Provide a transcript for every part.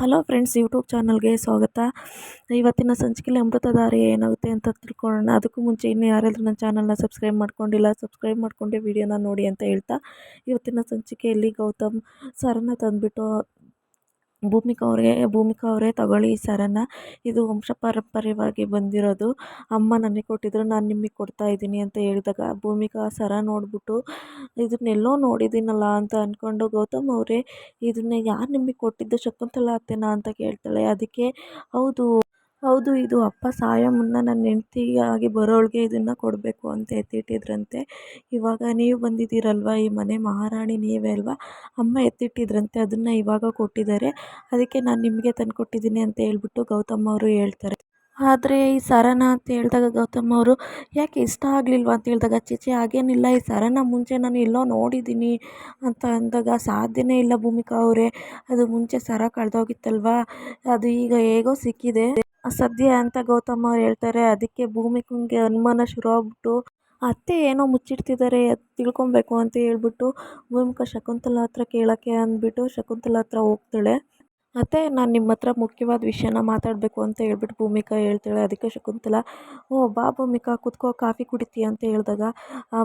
Hello friends, YouTube ಚಾನಲ್ಗೆ ಸ್ವಾಗತ. ಇವತ್ತಿನ ಸಂಚಿಕೆಯಲ್ಲಿ ಅಮೃತಧಾರೆ ಏನಾಗುತ್ತೆ ಅಂತ ತಿಳ್ಕೊಳ್ಳೋಣ. ಅದಕ್ಕೂ ಮುಂಚೆ ಇನ್ನು ಯಾರಾದರೂ ನನ್ನ ಚಾನಲ್ನ ಸಬ್ಸ್ಕ್ರೈಬ್ ಮಾಡ್ಕೊಂಡಿಲ್ಲ, ಸಬ್ಸ್ಕ್ರೈಬ್ ಮಾಡಿಕೊಂಡೆ ವಿಡಿಯೋನ ನೋಡಿ ಅಂತ ಹೇಳ್ತಾ, ಇವತ್ತಿನ ಸಂಚಿಕೆಯಲ್ಲಿ ಗೌತಮ್ ಸರನ್ನ ತಂದುಬಿಟ್ಟು ಭೂಮಿಕಾ ಅವ್ರಿಗೆ ಭೂಮಿಕಾ ಅವರೇ ತಗೊಳ್ಳಿ ಈ ಸರನ ಇದು ವಂಶ ಪಾರಂಪರ್ಯವಾಗಿ ಬಂದಿರೋದು. ಅಮ್ಮ ನನಗೆ ಕೊಟ್ಟಿದ್ರು, ನಾನು ನಿಮಗೆ ಕೊಡ್ತಾ ಇದ್ದೀನಿ ಅಂತ ಹೇಳಿದಾಗ ಭೂಮಿಕಾ ಆ ಸರ ನೋಡಿಬಿಟ್ಟು, ಇದನ್ನೆಲ್ಲೋ ನೋಡಿದ್ದೀನಲ್ಲ ಅಂತ ಅಂದ್ಕೊಂಡು ಗೌತಮ್ ಅವರೇ, ಇದನ್ನ ಯಾರು ನಿಮಗೆ ಕೊಟ್ಟಿದ್ದು, ಶಕುಂತಲಾ ಅತ್ತೆನಾ? ಅಂತ ಕೇಳ್ತಾಳೆ. ಅದಕ್ಕೆ, ಹೌದು ಹೌದು, ಇದು ಅಪ್ಪ ಸಾಯೋ ಮುನ್ನ ನನ್ನ ಹೆಂಡ್ತಿಯಾಗಿ ಬರೋಳಿಗೆ ಇದನ್ನು ಕೊಡಬೇಕು ಅಂತ ಎತ್ತಿಟ್ಟಿದ್ರಂತೆ. ಇವಾಗ ನೀವು ಬಂದಿದ್ದೀರಲ್ವ? ಈ ಮನೆ ಮಹಾರಾಣಿ ನೀವೇ ಅಲ್ವಾ? ಅಮ್ಮ ಎತ್ತಿಟ್ಟಿದ್ರಂತೆ, ಅದನ್ನು ಇವಾಗ ಕೊಟ್ಟಿದ್ದಾರೆ. ಅದಕ್ಕೆ ನಾನು ನಿಮಗೆ ತಂದು ಕೊಟ್ಟಿದ್ದೀನಿ ಅಂತ ಹೇಳ್ಬಿಟ್ಟು ಗೌತಮ್ ಅವರು ಹೇಳ್ತಾರೆ. ಆದರೆ ಈ ಸರನ ಅಂತ ಹೇಳಿದಾಗ ಗೌತಮ್ ಅವರು, ಯಾಕೆ ಇಷ್ಟ ಆಗಲಿಲ್ವ? ಅಂತ ಹೇಳಿದಾಗ ಚೇಚಿ ಹಾಗೇನಿಲ್ಲ, ಈ ಸರನ ಮುಂಚೆ ನಾನು ಎಲ್ಲೋ ನೋಡಿದ್ದೀನಿ ಅಂತ ಅಂದಾಗ, ಸಾಧ್ಯನೇ ಇಲ್ಲ ಭೂಮಿಕಾ ಅವರೇ, ಅದು ಮುಂಚೆ ಸರ ಕಳೆದೋಗಿತ್ತಲ್ವಾ? ಅದು ಈಗ ಹೇಗೋ ಸಿಕ್ಕಿದೆ. ಸದ್ಯ ಅಂತ ಗೌತಮ್ ಅವ್ರು ಹೇಳ್ತಾರೆ, ಅದಕ್ಕೆ ಭೂಮಿಕಂಗೆ ಅನುಮಾನ ಶುರುವಾಗ್ಬಿಟ್ಟು ಅತ್ತೆ ಏನೋ ಮುಚ್ಚಿಡ್ತಿದ್ದಾರೆ ತಿಳ್ಕೊಬೇಕು ಅಂತ ಹೇಳ್ಬಿಟ್ಟು ಭೂಮಿಕಾ ಶಕುಂತಲ ಹತ್ರ ಕೇಳೋಕ್ಕೆ ಅಂದ್ಬಿಟ್ಟು ಶಕುಂತಲ ಹತ್ರ ಹೋಗ್ತಾಳೆ. ಅತ್ತೆ, ನಾನು ನಿಮ್ಮ ಹತ್ರ ಮುಖ್ಯವಾದ ವಿಷಯನ ಮಾತಾಡಬೇಕು ಅಂತ ಹೇಳ್ಬಿಟ್ಟು ಭೂಮಿಕಾ ಹೇಳ್ತಾಳೆ. ಅದಕ್ಕೆ ಶಕುಂತಲಾ, ಓ, ಬಾ ಭೂಮಿಕಾ, ಕುತ್ಕೋ, ಕಾಫಿ ಕುಡಿತೀಯ ಅಂತ ಹೇಳಿದಾಗ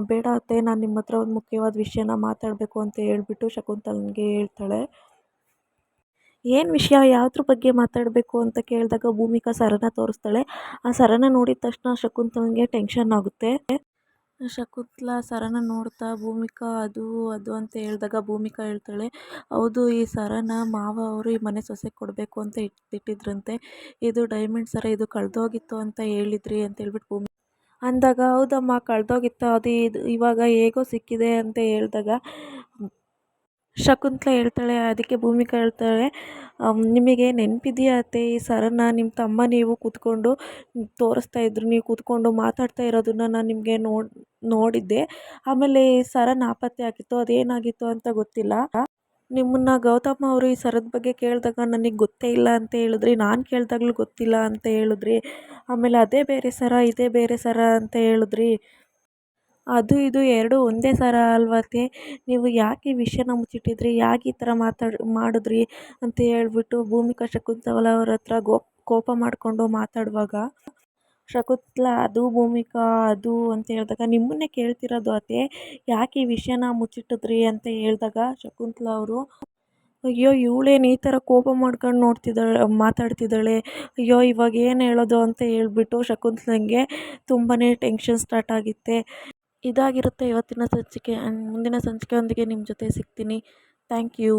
ಬೇಡ ಅತ್ತೆ, ನಾನು ನಿಮ್ಮ ಹತ್ರ ಒಂದು ಮುಖ್ಯವಾದ ವಿಷಯನ ಮಾತಾಡಬೇಕು ಅಂತ ಹೇಳ್ಬಿಟ್ಟು ಶಕುಂತಲನಿಗೆ ಹೇಳ್ತಾಳೆ. ಏನು ವಿಷಯ? ಯಾವುದ್ರ ಬಗ್ಗೆ ಮಾತಾಡಬೇಕು ಅಂತ ಕೇಳಿದಾಗ ಭೂಮಿಕಾ ಸರನ ತೋರಿಸ್ತಾಳೆ. ಆ ಸರನ ನೋಡಿದ ತಕ್ಷಣ ಶಕುಂತಲನಿಗೆ ಟೆನ್ಷನ್ ಆಗುತ್ತೆ. ಶಕುಂತಲ ಸರನ ನೋಡ್ತಾ, ಭೂಮಿಕಾ ಅದು ಅದು ಅಂತ ಹೇಳಿದಾಗ ಭೂಮಿಕಾ ಹೇಳ್ತಾಳೆ, ಹೌದು, ಈ ಸರನ ಮಾವ ಅವರು ಈ ಮನೆ ಸೊಸೆಗೆ ಕೊಡಬೇಕು ಅಂತ ಇಟ್ಟಿದ್ರಂತೆ. ಇದು ಡೈಮಂಡ್ ಸರ, ಇದು ಕಳೆದೋಗಿತ್ತು ಅಂತ ಹೇಳಿದ್ರಿ ಅಂತ ಹೇಳ್ಬಿಟ್ಟು ಭೂಮಿ, ಅಂದಾಗ, ಹೌದಮ್ಮ, ಕಳೆದೋಗಿತ್ತು. ಅದು ಇದು ಇವಾಗ ಹೇಗೋ ಸಿಕ್ಕಿದೆ ಅಂತ ಹೇಳಿದಾಗ ಶಕುಂತಲಾ ಹೇಳ್ತಾಳೆ, ಅದಕ್ಕೆ ಭೂಮಿಕಾ ಹೇಳ್ತಾಳೆ ನಿಮಗೆ ನೆನಪಿದೆಯಾ ಅತ್ತೆ, ಈ ಸರನ ನಿಮ್ಮ ತಮ್ಮ ನೀವು ಕೂತ್ಕೊಂಡು ತೋರಿಸ್ತಾ ಇದ್ರು, ನೀವು ಕೂತ್ಕೊಂಡು ಮಾತಾಡ್ತಾ ಇರೋದನ್ನ ನಾನು ನಿಮಗೆ ನೋಡಿ ನೋಡಿದ್ದೆ. ಆಮೇಲೆ ಈ ಸರ ನಾಪತ್ತೆ ಆಗಿತ್ತು, ಅದೇನಾಗಿತ್ತು ಅಂತ ಗೊತ್ತಿಲ್ಲ. ನಿಮ್ಮನ್ನ ಗೌತಮ್ ಅವರು ಈ ಸರದ ಬಗ್ಗೆ ಕೇಳಿದಾಗ ನನಗೆ ಗೊತ್ತೇ ಇಲ್ಲ ಅಂತ ಹೇಳಿದ್ರಿ, ನಾನು ಕೇಳಿದಾಗಲೂ ಗೊತ್ತಿಲ್ಲ ಅಂತ ಹೇಳಿದ್ರಿ. ಆಮೇಲೆ ಅದೇ ಬೇರೆ ಸರ, ಇದೇ ಬೇರೆ ಸರ ಅಂತ ಹೇಳಿದ್ರಿ. ಅದು ಇದು ಎರಡು ಒಂದೇ ಸರ ಅಲ್ವತ್ತೆ ನೀವು ಯಾಕೆ ಈ ವಿಷಯನ ಮುಚ್ಚಿಟ್ಟಿದ್ರಿ? ಯಾಕೆ ಈ ಥರ ಮಾತಾಡಿ, ಮಾಡಿದ್ರಿ ಅಂತ ಹೇಳ್ಬಿಟ್ಟು ಭೂಮಿಕಾ ಶಕುಂತಲಾ ಅವ್ರ ಹತ್ರ ಕೋಪ ಮಾಡಿಕೊಂಡು ಮಾತಾಡುವಾಗ ಶಕುಂತಲಾ, ಅದು ಭೂಮಿಕಾ, ಅದು ಅಂತ ಹೇಳಿದಾಗ, ನಿಮ್ಮನ್ನೇ ಕೇಳ್ತಿರೋದು ಅತ್ತೆ, ಯಾಕೆ ಈ ವಿಷಯನ ಮುಚ್ಚಿಟ್ಟಿದ್ರಿ ಅಂತ ಹೇಳಿದಾಗ ಶಕುಂತಲಾ ಅವರು, ಅಯ್ಯೋ, ಇವಳೇನು ಈ ಥರ ಕೋಪ ಮಾಡ್ಕೊಂಡು ನೋಡ್ತಿದ್ದಾಳೆ, ಮಾತಾಡ್ತಿದ್ದಾಳೆ, ಅಯ್ಯೋ, ಇವಾಗ ಏನು ಹೇಳೋದು? ಅಂತ ಹೇಳ್ಬಿಟ್ಟು ಶಕುಂತಲಂಗೆ ತುಂಬಾ ಟೆನ್ಷನ್ ಸ್ಟಾರ್ಟ್ ಆಗುತ್ತೆ. ಇದಾಗಿರುತ್ತೆ ಇವತ್ತಿನ ಸಂಚಿಕೆ ಆ್ಯಂಡ್ ಮುಂದಿನ ಸಂಚಿಕೆಯೊಂದಿಗೆ ನಿಮ್ಮ ಜೊತೆ ಸಿಗ್ತೀನಿ. Thank you